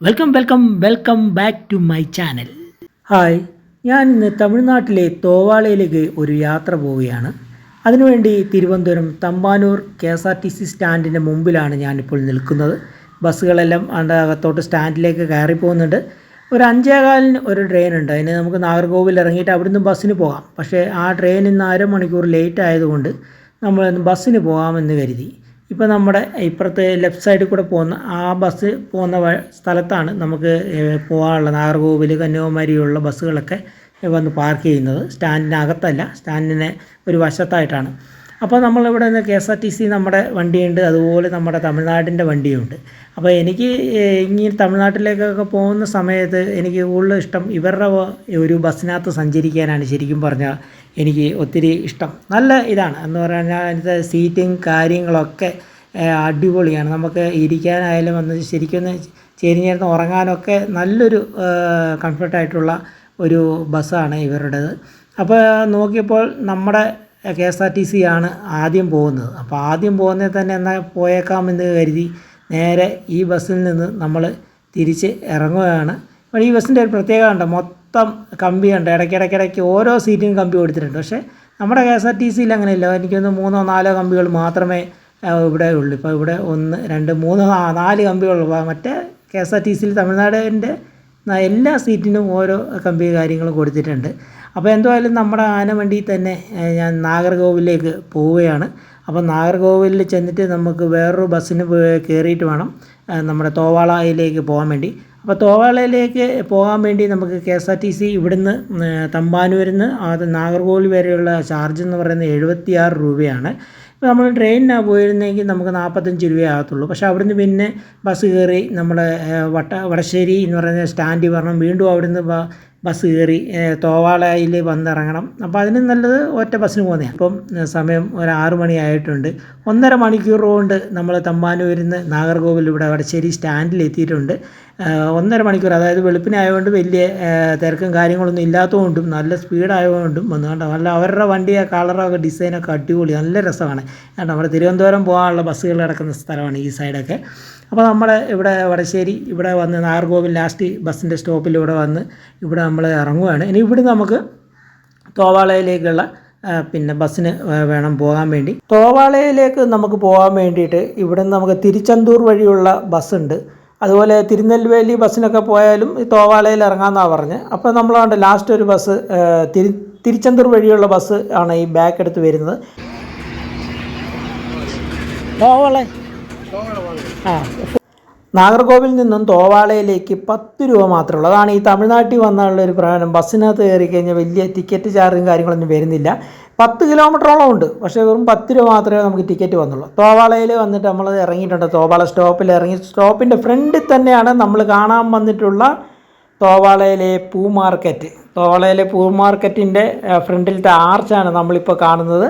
Welcome welcome welcome back to my channel hi ഞാൻ ഇന്ന് തമിഴ്നാട്ടിലെ തോവാളയിലേക്ക് ഒരു യാത്ര പോവുകയാണ്. അതിനുവേണ്ടി Thiruvananthapuram Thampanoor K S R T C സ്റ്റാൻഡിന്റെ മുമ്പിലാണ് ഞാനിപ്പോൾ നിൽക്കുന്നത്. ബസ്സുകളെല്ലാം അതിന്റെ അകത്തോട്ട് സ്റ്റാൻഡിലേക്ക് കയറി പോകുന്നുണ്ട്. ഒരു അഞ്ചേകാലിന് ഒരു ട്രെയിൻ ഉണ്ട്. അതിന് നമുക്ക് നാഗർകോവിൽ ഇറങ്ങിയിട്ട് അവിടുന്ന് ബസ്സിന് പോകാം. പക്ഷേ ആ ട്രെയിൻ ഇന്ന് അരമണിക്കൂർ ലേറ്റ് ആയതുകൊണ്ട് നമ്മൾ ബസ്സിന് പോകാമെന്ന് കരുതി. ഇപ്പോൾ നമ്മുടെ ഇപ്പുറത്ത് ലെഫ്റ്റ് സൈഡിൽ കൂടെ പോകുന്ന ആ ബസ് പോകുന്ന സ്ഥലത്താണ് നമുക്ക് പോകാനുള്ള നാഗർകോവിൽ കന്യാകുമാരിയുള്ള ബസ്സുകളൊക്കെ വന്ന് പാർക്ക് ചെയ്യുന്നത്. സ്റ്റാൻഡിനകത്തല്ല സ്റ്റാൻഡിന് ഒരു വശത്തായിട്ടാണ്. അപ്പോൾ നമ്മളിവിടെ നിന്ന് K S R T C നമ്മുടെ വണ്ടിയുണ്ട് അതുപോലെ നമ്മുടെ തമിഴ്നാടിന്റെ വണ്ടിയുണ്ട്. അപ്പോൾ എനിക്ക് ഇനി തമിഴ്നാട്ടിലേക്കൊക്കെ പോകുന്ന സമയത്ത് എനിക്ക് കൂടുതൽ ഇഷ്ടം ഇവരുടെ ഒരു ബസ്സിനകത്ത് സഞ്ചരിക്കാനാണ് ശരിക്കും പറഞ്ഞാൽ എനിക്ക് ഒത്തിരി ഇഷ്ടം. നല്ല ഇതാണ്. എന്ന് പറഞ്ഞാൽ അതിന്റെ സീറ്റിങ് കാര്യങ്ങളൊക്കെ അടിപൊളിയാണ്. നമുക്ക് ഇരിക്കാനായാലും വന്ന് ശരിക്കൊന്ന് ചെരിഞ്ഞിരുന്ന് ഉറങ്ങാനൊക്കെ നല്ലൊരു കംഫർട്ടായിട്ടുള്ള ഒരു ബസ്സാണ് ഇവരുടേത്. അപ്പോൾ നോക്കിയപ്പോൾ നമ്മുടെ K S R T C ആണ് ആദ്യം പോകുന്നത്. അപ്പോൾ ആദ്യം പോകുന്നതിൽ തന്നെ എന്നാൽ പോയേക്കാമെന്ന് കരുതി നേരെ ഈ ബസ്സിൽ നിന്ന് നമ്മൾ തിരിച്ച് ഇറങ്ങുകയാണ്. അപ്പോൾ ഈ ബസ്സിന്റെ ഒരു പ്രത്യേകത ഉണ്ട് മൊത്തം കമ്പിയുണ്ട് ഇടയ്ക്കിടയ്ക്കിടയ്ക്ക് ഓരോ സീറ്റിനും കമ്പി കൊടുത്തിട്ടുണ്ട് പക്ഷേ നമ്മുടെ കെ എസ് ആർ ടി സിയിൽ അങ്ങനെയില്ല. എനിക്കൊന്ന് മൂന്നോ നാലോ കമ്പികൾ മാത്രമേ ഇവിടെ ഉള്ളൂ. ഇപ്പോൾ ഇവിടെ ഒന്ന് രണ്ട് മൂന്ന് നാല് കമ്പികളുള്ളൂ. മറ്റേ കെ എസ് ആർ ടി സിയിൽ തമിഴ്നാടിന്റെ എല്ലാ സീറ്റിനും ഓരോ കമ്പി കാര്യങ്ങളും കൊടുത്തിട്ടുണ്ട്. അപ്പോൾ എന്തായാലും നമ്മുടെ ആനവണ്ടി തന്നെ ഞാൻ നാഗർകോവിലേക്ക് പോവുകയാണ്. അപ്പോൾ നാഗർകോവിലിൽ ചെന്നിട്ട് നമുക്ക് വേറൊരു ബസ്സിന് കയറിയിട്ട് വേണം നമ്മുടെ തോവാളയിലേക്ക് പോകാൻ വേണ്ടി. അപ്പോൾ തോവാളയിലേക്ക് പോകാൻ വേണ്ടി നമുക്ക് K S R T C ഇവിടുന്ന് തമ്പാനൂരിൽ നിന്ന് അത് നാഗർകോവിൽ വരെയുള്ള ചാർജ് എന്ന് പറയുന്നത് എഴുപത്തിയാറ് രൂപയാണ്. ഇപ്പോൾ നമ്മൾ ട്രെയിനിനാണ് പോയിരുന്നെങ്കിൽ നമുക്ക് നാൽപ്പത്തഞ്ച് രൂപയാകത്തുള്ളൂ പക്ഷേ അവിടുന്ന് പിന്നെ ബസ് കയറി നമ്മൾ വട്ട വടശ്ശേരി എന്ന് പറയുന്ന സ്റ്റാൻഡിൽ വരണം. വീണ്ടും അവിടുന്ന് ബസ് കയറി തോവാളയിൽ വന്നിറങ്ങണം. അപ്പോൾ അതിന് നല്ലത് ഒറ്റ ബസ്സിന് പോകുന്നതാണ് അപ്പം സമയം ഒരു ആറ് മണിയായിട്ടുണ്ട് ഒന്നര മണിക്കൂർ കൊണ്ട് നമ്മൾ തമ്പാനൂരിൽ നിന്ന് നാഗർകോവിൽ ഇവിടെ വടശ്ശേരി സ്റ്റാൻഡിൽ എത്തിയിട്ടുണ്ട്. ഒന്നര മണിക്കൂർ അതായത് വെളുപ്പിനായതുകൊണ്ട് വലിയ തിരക്കും കാര്യങ്ങളൊന്നും ഇല്ലാത്തതുകൊണ്ടും നല്ല സ്പീഡായതുകൊണ്ടും വന്നു. കേട്ടോ നല്ല അവരുടെ വണ്ടിയെ കളറൊക്കെ ഡിസൈനൊക്കെ അടിപൊളി നല്ല രസമാണ്. കേട്ടോ നമ്മുടെ തിരുവനന്തപുരം പോകാനുള്ള ബസ്സുകൾ കിടക്കുന്ന സ്ഥലമാണ് ഈ സൈഡൊക്കെ. അപ്പോൾ നമ്മൾ ഇവിടെ വടശ്ശേരി ഇവിടെ വന്ന് നാഗർകോവിൽ ലാസ്റ്റ് ബസ്സിന്റെ സ്റ്റോപ്പിൽ ഇവിടെ വന്ന് ഇവിടെ നമ്മൾ ഇറങ്ങുകയാണ് ഇനി ഇവിടെ നമുക്ക് തോവാളയിലേക്കുള്ള പിന്നെ ബസ്സിന് വേണം പോകാൻ വേണ്ടി. തോവാളയിലേക്ക് നമുക്ക് പോകാൻ വേണ്ടിയിട്ട് ഇവിടെ നമുക്ക് തിരുച്ചെന്തൂർ വഴിയുള്ള ബസ്സുണ്ട്. അതുപോലെ തിരുനെൽവേലി ബസ്സിനൊക്കെ പോയാലും ഈ തോവാളയിൽ ഇറങ്ങാമെന്നാണ് പറഞ്ഞ്. അപ്പോൾ നമ്മളാണ്ട് ലാസ്റ്റ് ഒരു ബസ് തിരി തിരു തിരുച്ചെന്തൂർ വഴിയുള്ള ബസ് ആണ് ഈ ബാക്ക് എടുത്ത് വരുന്നത്. തോവാള. ആ. നാഗർകോവിൽ നിന്നും തോവാളയിലേക്ക് പത്ത് രൂപ മാത്രമേ ഉള്ളൂ. അതാണ് ഈ തമിഴ്നാട്ടിൽ വന്നുള്ള ഒരു പ്രധാനം ബസ്സിനകത്ത് കയറി കഴിഞ്ഞാൽ വലിയ ടിക്കറ്റ് ചാർജും കാര്യങ്ങളൊന്നും വരുന്നില്ല. പത്ത് കിലോമീറ്ററോളം ഉണ്ട്. പക്ഷേ വെറും പത്ത് രൂപ മാത്രമേ നമുക്ക് ടിക്കറ്റ് വന്നുള്ളൂ. തോവാളയിൽ വന്നിട്ട് നമ്മൾ ഇറങ്ങിയിട്ടുണ്ട്. തോവാള സ്റ്റോപ്പിൽ ഇറങ്ങി സ്റ്റോപ്പിന്റെ ഫ്രണ്ടിൽ തന്നെയാണ് നമ്മൾ കാണാൻ വന്നിട്ടുള്ള തോവാളയിലെ പൂ മാർക്കറ്റ്. തോവാളയിലെ പൂ മാർക്കറ്റിന്റെ ഫ്രണ്ടിലത്തെ ആർച്ചാണ് നമ്മളിപ്പോൾ കാണുന്നത്.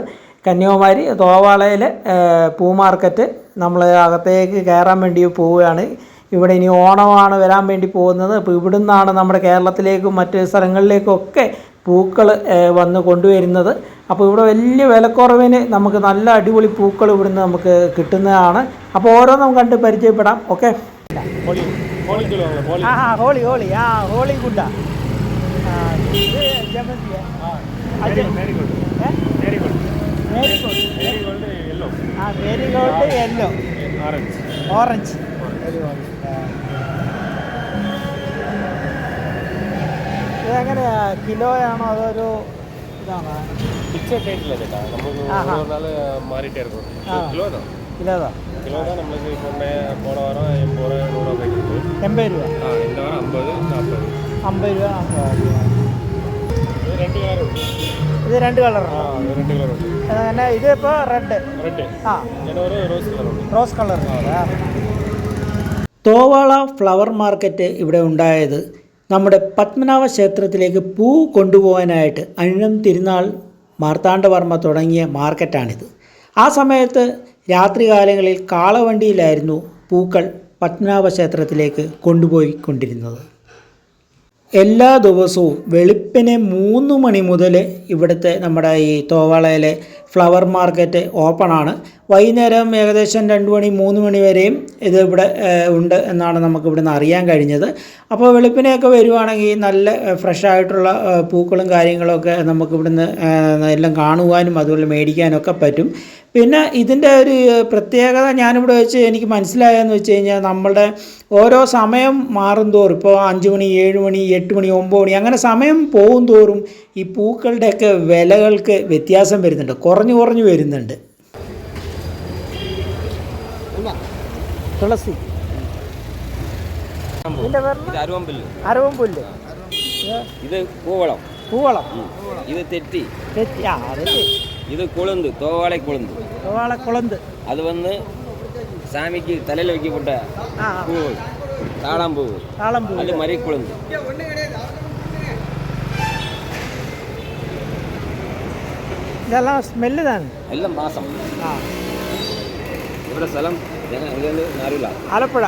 കന്യാകുമാരി തോവാളയിലെ പൂ മാർക്കറ്റ് നമ്മൾ അകത്തേക്ക് കയറാൻ വേണ്ടി പോവുകയാണ്. ഇവിടെ ഇനി ഓണമാണ് വരാൻ വേണ്ടി പോകുന്നത്. അപ്പോൾ ഇവിടുന്നാണ് നമ്മുടെ കേരളത്തിലേക്കും മറ്റ് സ്ഥലങ്ങളിലേക്കും ഒക്കെ പൂക്കൾ വന്ന് കൊണ്ടുവരുന്നത്. അപ്പോൾ ഇവിടെ വലിയ വിലക്കുറവിന് നമുക്ക് നല്ല അടിപൊളി പൂക്കൾ ഇവിടുന്ന് നമുക്ക് കിട്ടുന്നതാണ്. അപ്പോൾ ഓരോന്നും കണ്ട് പരിചയപ്പെടാം. ഓക്കെ? ഹോളി ഹോളി ആ ഹോളി കുട്ട യെല്ലോ ഓറഞ്ച് ഓറഞ്ച് ഇതെങ്ങനെയാ കിലോയാണോ അതോ ഒരു ഇതാണോ பிக்சர் டேட்டில் கேட்டா நமக்கு ஆஹா. ஒரு நாள் மாறிட்டே இருக்கும் ஆ. கிலோ தான் കിലോതാ கிலோ தான் நம்மளுக்கு இப்போ மே- போன வாரம் எண்பது ரூபா நூறுரூவா போயிட்டு എൺപത് രൂപ ஆ இந்த வாரம் ஐம்பது நாற்பது അമ്പത് രൂപ നാൽപ്പത് രൂപ இது ரெண்டு கலர் உண்டு ഇത് രണ്ട് ஆ കളറാണ് அது ரெண்டு கலர் உண்டு അങ്ങനെ ഇതിപ്പോൾ റെഡ് ரெண்டு ആ இன்னொரு ரோஸ் கலர் உண்டு rose colour Thovala flower market ഇവിടെ ഉണ്ടായത് നമ്മുടെ പത്മനാഭ ക്ഷേത്രത്തിലേക്ക് പൂ കൊണ്ടുപോകാനായിട്ട് അഴിനം തിരുനാൾ മാർത്താണ്ഡവർമ്മ തുടങ്ങിയ മാർക്കറ്റാണിത്. ആ സമയത്ത് രാത്രികാലങ്ങളിൽ കാളവണ്ടിയിലായിരുന്നു പൂക്കൾ പത്മനാഭ ക്ഷേത്രത്തിലേക്ക് കൊണ്ടുപോയിക്കൊണ്ടിരുന്നത് എല്ലാ ദിവസവും വെളുപ്പിനെ മൂന്ന് മണി മുതൽ ഇവിടുത്തെ നമ്മുടെ ഈ തോവാളയിലെ ഫ്ലവർ മാർക്കറ്റ് ഓപ്പണാണ് വൈകുന്നേരം ഏകദേശം രണ്ട് മണി മൂന്ന് മണി വരെയും ഇത് ഇവിടെ ഉണ്ട് എന്നാണ് നമുക്ക് നിന്ന് അറിയാൻ കഴിഞ്ഞത്. അപ്പോൾ വെളുപ്പിനെയൊക്കെ വരുവാണെങ്കിൽ നല്ല ഫ്രഷ് ആയിട്ടുള്ള പൂക്കളും കാര്യങ്ങളൊക്കെ നമുക്ക് ഇവിടുന്ന് എല്ലാം കാണുവാനും അതുപോലെ മേടിക്കാനൊക്കെ പറ്റും. പിന്നെ ഇതിന്റെ ഒരു പ്രത്യേകത ഞാനിവിടെ വെച്ച് എനിക്ക് മനസ്സിലായെന്ന് വെച്ച് കഴിഞ്ഞാൽ നമ്മളുടെ ഓരോ സമയം മാറും തോറും ഇപ്പോൾ അഞ്ച് മണി ഏഴ് മണി എട്ട് മണി ഒമ്പത് മണി അങ്ങനെ സമയം പോകും തോറും ഈ പൂക്കളുടെയൊക്കെ വിലകൾക്ക് വ്യത്യാസം വരുന്നുണ്ട് കുറഞ്ഞു കുറഞ്ഞു വരുന്നുണ്ട്. തുളസി ഇതിൻ്റെ പേര് ഇത് അരുവമ്പുല്ല് അരവമ്പുല്ല് ഇത് കൂവളം പൂവളം ഇത് തെറ്റി തെറ്റി ആ അതെ ഇത് കൊളുന്ത് തോവാളை കൊളുന്ത് കുളന്ത് அது வந்து சாமிக்கு தலையில் வைக்கப்பட்ட ആ பூவு தாழாம்பூ താളം പൂ அது மறை கொழுந்து ഇതെല്ലാം സ്മെല്ല് തന്നെ எல்லாம் மாசம் ആ இவரோட ஸ்தலம் ആലപ്പുഴ.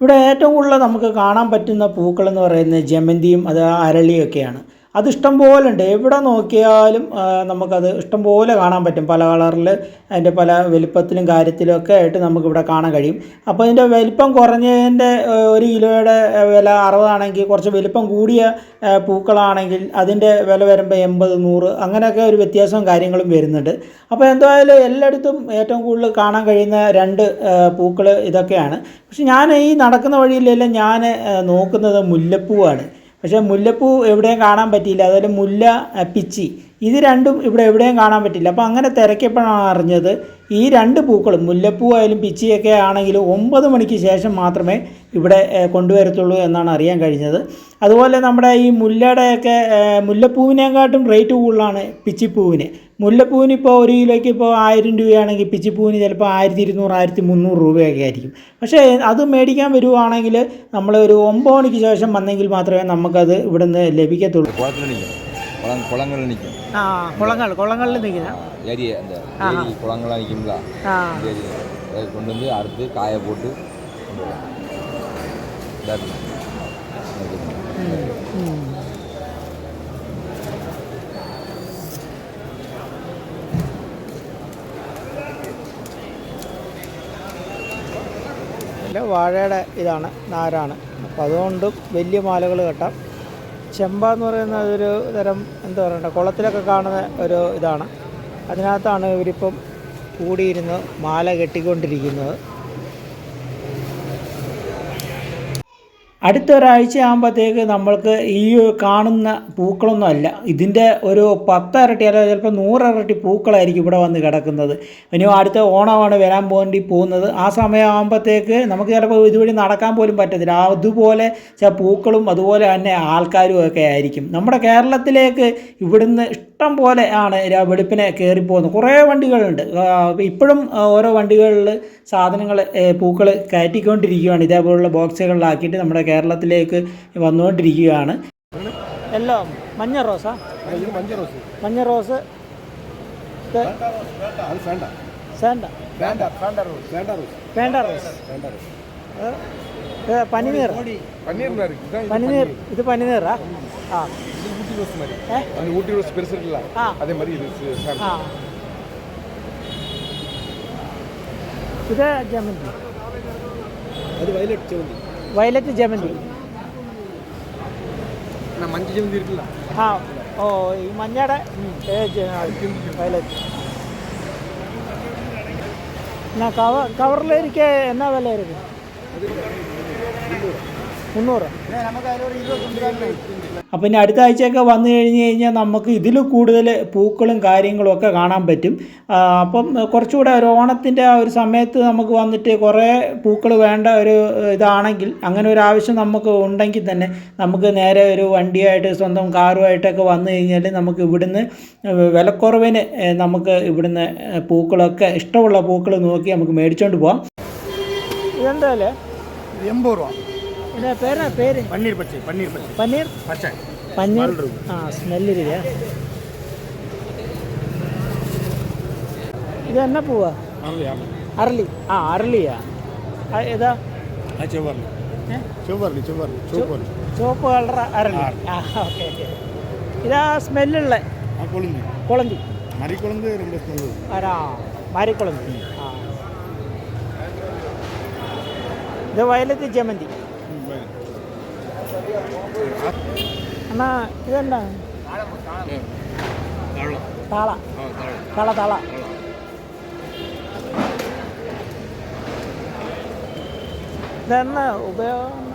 ഇവിടെ ഏറ്റവും കൂടുതൽ നമുക്ക് കാണാൻ പറ്റുന്ന പൂക്കളെന്ന് പറയുന്നത് ജമന്തിയും അത് അരളിയൊക്കെയാണ്. അത് ഇഷ്ടം പോലെ ഉണ്ട് എവിടെ നോക്കിയാലും നമുക്കത് ഇഷ്ടം പോലെ കാണാൻ പറ്റും. പല കളറിൽ അതിന്റെ പല വലിപ്പത്തിലും കാര്യത്തിലും ഒക്കെ ആയിട്ട് നമുക്കിവിടെ കാണാൻ കഴിയും. അപ്പോൾ ഇതിന്റെ വലിപ്പം കുറഞ്ഞതിന്റെ ഒരു കിലോയുടെ വില അറുപതാണെങ്കിൽ കുറച്ച് വലിപ്പം കൂടിയ പൂക്കളാണെങ്കിൽ അതിന്റെ വില വരുമ്പോൾ എൺപത് നൂറ് അങ്ങനെയൊക്കെ ഒരു വ്യത്യാസവും കാര്യങ്ങളും വരുന്നുണ്ട്. അപ്പോൾ എന്തായാലും എല്ലായിടത്തും ഏറ്റവും കൂടുതൽ കാണാൻ കഴിയുന്ന രണ്ട് പൂക്കൾ ഇതൊക്കെയാണ്. പക്ഷെ ഞാൻ ഈ നടക്കുന്ന വഴിയിലെല്ലാം ഞാൻ നോക്കുന്നത് മുല്ലപ്പൂവാണ്. പക്ഷേ മുല്ലപ്പൂ എവിടെയും കാണാൻ പറ്റിയില്ല. അതുപോലെ മുല്ല പിച്ചി. ഇത് രണ്ടും ഇവിടെ എവിടെയും കാണാൻ പറ്റില്ല അപ്പോൾ അങ്ങനെ തിരക്കിയപ്പോഴാണ് അറിഞ്ഞത് ഈ രണ്ട് പൂക്കളും മുല്ലപ്പൂവായാലും പിച്ചിയൊക്കെ ആണെങ്കിലും ഒമ്പത് മണിക്ക് ശേഷം മാത്രമേ ഇവിടെ കൊണ്ടുവരത്തുള്ളൂ എന്നാണ് അറിയാൻ കഴിഞ്ഞത്. അതുപോലെ നമ്മുടെ ഈ മുല്ലയുടെയൊക്കെ മുല്ലപ്പൂവിനെക്കാട്ടും റേറ്റ് കൂടുതലാണ് പിച്ചിപ്പൂവിന്. മുല്ലപ്പൂവിന് ഇപ്പോൾ ഒരു കിലോയ്ക്ക് ഇപ്പോൾ ആയിരം രൂപയാണെങ്കിൽ പിച്ചിപ്പൂവിന് ചിലപ്പോൾ ആയിരത്തി ഇരുന്നൂറ് ആയിരത്തി മുന്നൂറ് രൂപയൊക്കെ ആയിരിക്കും. പക്ഷേ അത് മേടിക്കാൻ വരുവാണെങ്കിൽ നമ്മൾ ഒരു ഒമ്പത് മണിക്ക് ശേഷം വന്നെങ്കിൽ മാത്രമേ നമുക്കത് ഇവിടുന്ന് ലഭിക്കത്തുള്ളൂ. குளத்துல நிற்கும் குளம் குளங்கள்ல நிற்கும் ആ കുളങ്ങൾ കുളങ്ങളിൽ നിൽക്കുന്ന ஏரி அந்த ஏரி குளங்கள்லாம் நிற்கும்ல ആ ஏரி அதை கொண்டு வந்து அறுத்து காய போட்டு கொண்டு வருவாங்க இதா இருக்கும். ഇതിൻ്റെ വാഴയുടെ ഇതാണ് നാരാണ് അപ്പോൾ അതുകൊണ്ടും വലിയ മാലകൾ കെട്ടാം ചെമ്പ എന്ന് പറയുന്ന ഒരു തരം എന്താ പറയണ്ട കുളത്തിലൊക്കെ കാണുന്ന ഒരു ഇതാണ്. അതിനകത്താണ് ഇവരിപ്പം കൂടിയിരുന്ന് മാല കെട്ടിക്കൊണ്ടിരിക്കുന്നത്. അടുത്ത ഒരാഴ്ച ആകുമ്പോഴത്തേക്ക് നമ്മൾക്ക് ഈ കാണുന്ന പൂക്കളൊന്നും അല്ല ഇതിന്റെ ഒരു പത്തരട്ടി അല്ലെങ്കിൽ ചിലപ്പോൾ നൂറരട്ടി പൂക്കളായിരിക്കും ഇവിടെ വന്ന് കിടക്കുന്നത്. ഇനി അടുത്ത ഓണമാണ് വരാൻ വേണ്ടി പോകുന്നത്. ആ സമയമാകുമ്പോഴത്തേക്ക് നമുക്ക് ചിലപ്പോൾ ഇതുവഴി നടക്കാൻ പോലും പറ്റത്തില്ല. അതുപോലെ ചില പൂക്കളും അതുപോലെ തന്നെ ആൾക്കാരും ഒക്കെ ആയിരിക്കും. നമ്മുടെ കേരളത്തിലേക്ക് ഇവിടുന്ന് ഇഷ്ടം പോലെ ആണ് വെളുപ്പിനെ കയറിപ്പോകുന്നത്. കുറേ വണ്ടികളുണ്ട്. ഇപ്പോഴും ഓരോ വണ്ടികളിൽ സാധനങ്ങൾ പൂക്കൾ കയറ്റിക്കൊണ്ടിരിക്കുകയാണ്. ഇതേപോലുള്ള ബോക്സുകളിലാക്കിയിട്ട് നമ്മുടെ കേരളത്തിലേക്ക് വന്നുകൊണ്ടിരിക്കുകയാണ് എല്ലാം മഞ്ഞ റോസാ மஞ்சள் ரோஸ் മഞ്ഞ റോസ് ഇത് அது Fanta സാൻഡ Fanta Fanta rose Fanta rose വേണ്ട റോസ് ஃபேண்டா ரோஸ் ഇത് ഇത് പനിനീർ பன்னீர் இருக்கு இதான் പനിനീർ ഇത് പനിനീറാ ആ இது ஊட்டி ரோஸ் மாதிரி ഏ அந்த ஊட்டி ரோஸ் பெருசு இருக்குல்ல ആ அதே மாதிரி இது ஃபேண்டா ആ ഇത് ജമന്തി அது வயலட் செவந்தி വയലറ്റ് ജമന്തി. മഞ്ഞ ഓ ഈ മഞ്ഞയുടെ വയലറ്റ്. എന്നാ കവർ കവറിലിരിക്ക എന്നാ വില ആയിരിക്കും മുന്നൂറ്. നമുക്ക് അതിലൊരു ഇരുപത്തി അപ്പോൾ ഇനി അടുത്ത ആഴ്ചയൊക്കെ വന്നു കഴിഞ്ഞ് കഴിഞ്ഞാൽ നമുക്ക് ഇതിൽ കൂടുതൽ പൂക്കളും കാര്യങ്ങളും ഒക്കെ കാണാൻ പറ്റും. അപ്പം കുറച്ചുകൂടെ ഒരു ഓണത്തിന്റെ ആ ഒരു സമയത്ത് നമുക്ക് വന്നിട്ട് കുറേ പൂക്കൾ വേണ്ട ഒരു ഇതാണെങ്കിൽ അങ്ങനെ ഒരു ആവശ്യം നമുക്ക് ഉണ്ടെങ്കിൽ തന്നെ നമുക്ക് നേരെ ഒരു വണ്ടിയായിട്ട് സ്വന്തം കാറുമായിട്ടൊക്കെ വന്നു കഴിഞ്ഞാൽ നമുക്ക് ഇവിടുന്ന് വിലക്കുറവിന് നമുക്ക് ഇവിടുന്ന് പൂക്കളൊക്കെ ഇഷ്ടമുള്ള പൂക്കൾ നോക്കി നമുക്ക് മേടിച്ചുകൊണ്ട് പോവാം. ഇതെന്താ അല്ലേ എൺപത് രൂപ. ಇದರ ಪೇರ പേര്? ಪನ್ನೀರ್ ಪಚ್ಚಿ ಪನ್ನೀರ್ ಪಚ್ಚಿ ಪನ್ನೀರ್ ಪಚ್ಚೆ ಪನ್ನೀರ್ ಹಾಂ ಸ್ಮೆಲ್ ಇದೆಯಾ ಇದು ಅನ್ನ ಪೂವ ಅರಳಿ ಹಾಂ ಅರಳಿಯಾ ഇതാ ചുവറിൽ ചുവറിൽ ചുവറിൽ ചുവപ്പ് ചുവപ്പ് അരളി ആ ഓക്കെ ഇതാ സ്മെല്ലുള്ള കൊളുന്തി കൊളന്തി മരിക്കുളന്ത് ആരാ? മരിക്കുളന്തി ആ. ഇത് ജമന്തി. அண்ணா இது என்ன தாளா. தாளா தாளா. இது என்ன உபயோகம்?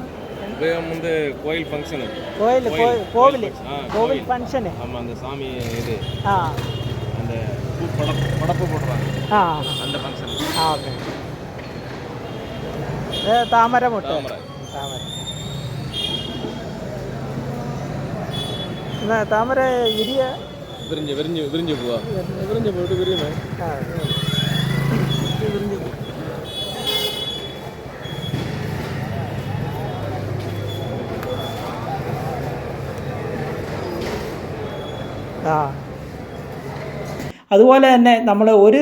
உபயோகம் வந்து கோயில் ஃபங்க்ஷன் கோயில் கோவில். கோவில் ஃபங்க்ஷனு ஆமாம் அந்த சாமி இது. ஆ. அந்த படப்பு படப்பு போடுறாங்க ஆ. அந்த ஃபங்க்ஷன் ஆ ஓகே. தாமரை மட்டும் தாமரை. தாமரை. താമര ഇരിയ വിരിഞ്ഞ് വിരിഞ്ഞ് വിരിഞ്ഞ് പോവാ. വിരിഞ്ഞ് പോയിട്ട് വിരിയുമേ വിരിഞ്ഞ്. പോകും ആ. അതുപോലെ തന്നെ നമ്മൾ ഒരു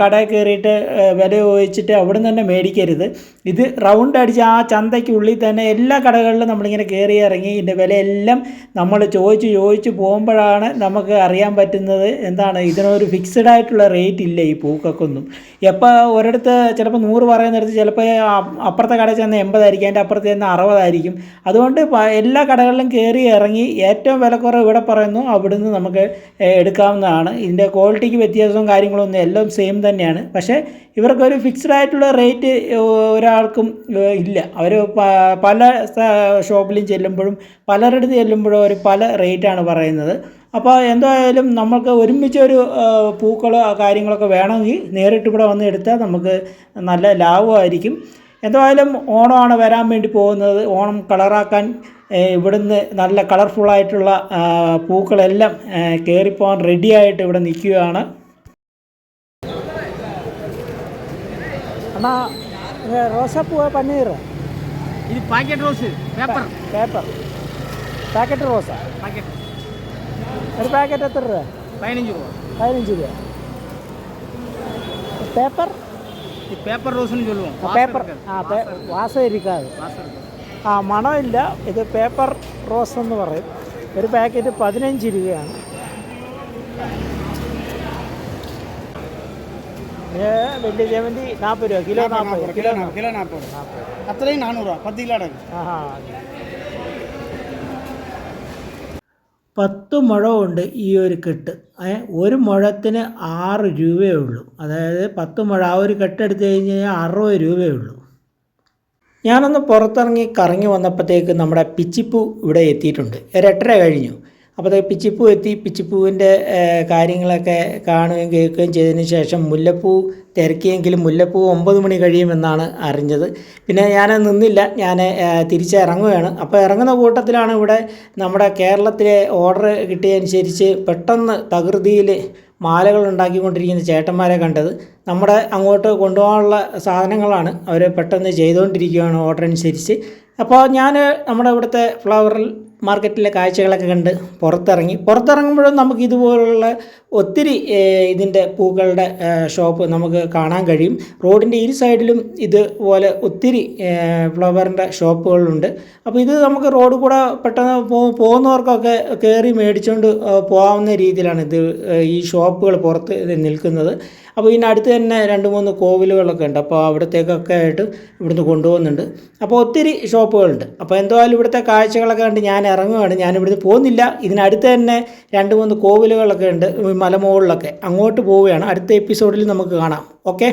കടയിൽ കയറിയിട്ട് വില ചോദിച്ചിട്ട് അവിടെ നിന്ന് തന്നെ മേടിക്കരുത്. ഇത് റൗണ്ട് അടിച്ച് ആ ചന്തയ്ക്കുള്ളിൽ തന്നെ എല്ലാ കടകളിലും നമ്മളിങ്ങനെ കയറി ഇറങ്ങി ഇതിന്റെ വിലയെല്ലാം നമ്മൾ ചോദിച്ച് ചോദിച്ച് പോകുമ്പോഴാണ് നമുക്ക് അറിയാൻ പറ്റുന്നത് എന്താണ്. ഇതിനൊരു ഫിക്സഡ് ആയിട്ടുള്ള റേറ്റ് ഇല്ല ഈ പൂക്കൾക്കൊന്നും എപ്പോൾ ഒരിടത്ത് ചിലപ്പോൾ നൂറ് പറയുന്നിടത്ത് ചിലപ്പോൾ അപ്പുറത്തെ കടയിൽ ചെന്ന് എൺപതായിരിക്കും അതിന്റെ അപ്പുറത്ത് ചെന്ന് അറുപതായിരിക്കും അതുകൊണ്ട് എല്ലാ കടകളിലും കയറി ഇറങ്ങി ഏറ്റവും വിലക്കുറവ് ഇവിടെ പറയുന്നു അവിടുന്ന് നമുക്ക് എടുക്കാവുന്നതാണ്. ഇതിന്റെ ക്വാളിറ്റിക്ക് വ്യത്യാസവും കാര്യങ്ങളൊന്നും എല്ലാം സെയിം തന്നെയാണ്. പക്ഷേ ഇവർക്കൊരു ഫിക്സ്ഡ് ആയിട്ടുള്ള റേറ്റ് ഒരാൾക്കും ഇല്ല. അവർ പല ഷോപ്പിലും ചെല്ലുമ്പോഴും പലരുടെ ചെല്ലുമ്പോഴും അവർ പല റേറ്റാണ് പറയുന്നത്. അപ്പോൾ എന്തായാലും നമുക്ക് ഒരുമിച്ച് ഒരു പൂക്കളോ കാര്യങ്ങളൊക്കെ വേണമെങ്കിൽ നേരിട്ട് ഇവിടെ വന്ന് എടുത്താൽ നമുക്ക് നല്ല ലാഭമായിരിക്കും. എന്തായാലും ഓണമാണ് വരാൻ വേണ്ടി പോകുന്നത്. ഓണം കളറാക്കാൻ ഇവിടുന്ന് നല്ല കളർഫുള്ളായിട്ടുള്ള പൂക്കളെല്ലാം കയറിപ്പോകാൻ റെഡിയായിട്ട് ഇവിടെ നിൽക്കുകയാണ്. അണ്ണാ റോസാപ്പൂവ് പന്നീർ ഇത് packet rose paper paper packet റോസാ പാക്കറ്റ് ഒരു പാക്കറ്റ് എത്ര രൂപ? പതിനഞ്ച് രൂപ. പതിനഞ്ച് രൂപ. പേപ്പർ പേപ്പർ റോസ് പേപ്പർ ആ വാസം ഇരിക്കാതെ വാസം ഇരിക്കാതെ ആ മണമില്ല. ഇത് പേപ്പർ റോസ് എന്ന് പറയും. ഒരു പാക്കറ്റ് പതിനഞ്ച് രൂപയാണ്. വലിയ ജമന്തി നാൽപ്പത് രൂപ. കിലോ നാൽപ്പത് കിലോ കിലോ നാൽപ്പത് അത്രയും നാനൂറ് പത്ത് കിലോ ആ പത്ത് മുഴ കൊണ്ട് ഈ ഒരു കെട്ട്. ഒരു മുഴത്തിന് ആറ് രൂപയേ ഉള്ളൂ. അതായത് പത്ത് മുഴ ആ ഒരു കെട്ടെടുത്ത് കഴിഞ്ഞ് കഴിഞ്ഞാൽ അറുപത് രൂപയേ ഉള്ളൂ. ഞാനൊന്ന് പുറത്തിറങ്ങി കറങ്ങി വന്നപ്പോഴത്തേക്ക് നമ്മുടെ പിച്ചിപ്പൂ ഇവിടെ എത്തിയിട്ടുണ്ട്. ഒരു എട്ടര കഴിഞ്ഞു. അപ്പോഴത്തേക്ക് പിച്ചിപ്പൂ എത്തി. പിച്ചിപ്പൂവിന്റെ കാര്യങ്ങളൊക്കെ കാണുകയും കേൾക്കുകയും ചെയ്തതിന് ശേഷം മുല്ലപ്പൂ തിരക്കിയെങ്കിലും മുല്ലപ്പൂ ഒമ്പത് മണി കഴിയുമെന്നാണ് അറിഞ്ഞത്. പിന്നെ ഞാൻ നിന്നില്ല. ഞാൻ തിരിച്ചിറങ്ങുകയാണ്. അപ്പോൾ ഇറങ്ങുന്ന കൂട്ടത്തിലാണ് ഇവിടെ നമ്മുടെ കേരളത്തിലെ ഓർഡർ കിട്ടിയതനുസരിച്ച് പെട്ടെന്ന് തകൃതിയിൽ മാലകൾ ഉണ്ടാക്കിക്കൊണ്ടിരിക്കുന്ന ചേട്ടന്മാരെ കണ്ടത്. നമ്മുടെ അങ്ങോട്ട് കൊണ്ടുപോകാനുള്ള സാധനങ്ങളാണ് അവർ പെട്ടെന്ന് ചെയ്തുകൊണ്ടിരിക്കുകയാണ് ഓർഡർ അനുസരിച്ച് അപ്പോൾ ഞാൻ നമ്മുടെ ഇവിടുത്തെ ഫ്ലവർ മാർക്കറ്റിലെ കാഴ്ചകളൊക്കെ കണ്ട് പുറത്തിറങ്ങി. പുറത്തിറങ്ങുമ്പോഴും നമുക്ക് ഇതുപോലുള്ള ഒത്തിരി ഇതിന്റെ പൂക്കളുടെ ഷോപ്പ് നമുക്ക് കാണാൻ കഴിയും. റോഡിന്റെ ഇരു സൈഡിലും ഇതുപോലെ ഒത്തിരി ഫ്ലവറിന്റെ ഷോപ്പുകളുണ്ട് അപ്പോൾ ഇത് നമുക്ക് റോഡ് കൂടെ പെട്ടെന്ന് പോകുന്നവർക്കൊക്കെ കയറി മേടിച്ചുകൊണ്ട് പോകാവുന്ന രീതിയിലാണ് ഇത് ഈ ഷോപ്പുകൾ പുറത്ത് നിൽക്കുന്നത്. അപ്പോൾ ഇതിനടുത്ത് തന്നെ രണ്ട് മൂന്ന് കോവിലുകളൊക്കെ ഉണ്ട്. അപ്പോൾ അവിടത്തേക്കൊക്കെ ആയിട്ട് ഇവിടുന്ന് കൊണ്ടുപോകുന്നുണ്ട്. അപ്പോൾ ഒത്തിരി ഷോപ്പുകളുണ്ട്. അപ്പോൾ എന്തായാലും ഇവിടുത്തെ കാഴ്ചകളൊക്കെ കണ്ട് ഞാൻ ഇറങ്ങുകയാണ് ഞാൻ ഇവിടുന്ന് പോകുന്നില്ല. ഇതിനടുത്ത് തന്നെ രണ്ട് മൂന്ന് കോവിലുകളൊക്കെ ഉണ്ട്. മലമുകളിലൊക്കെ. അങ്ങോട്ട് പോവുകയാണ്. അടുത്ത എപ്പിസോഡിൽ നമുക്ക് കാണാം. ഓക്കെ?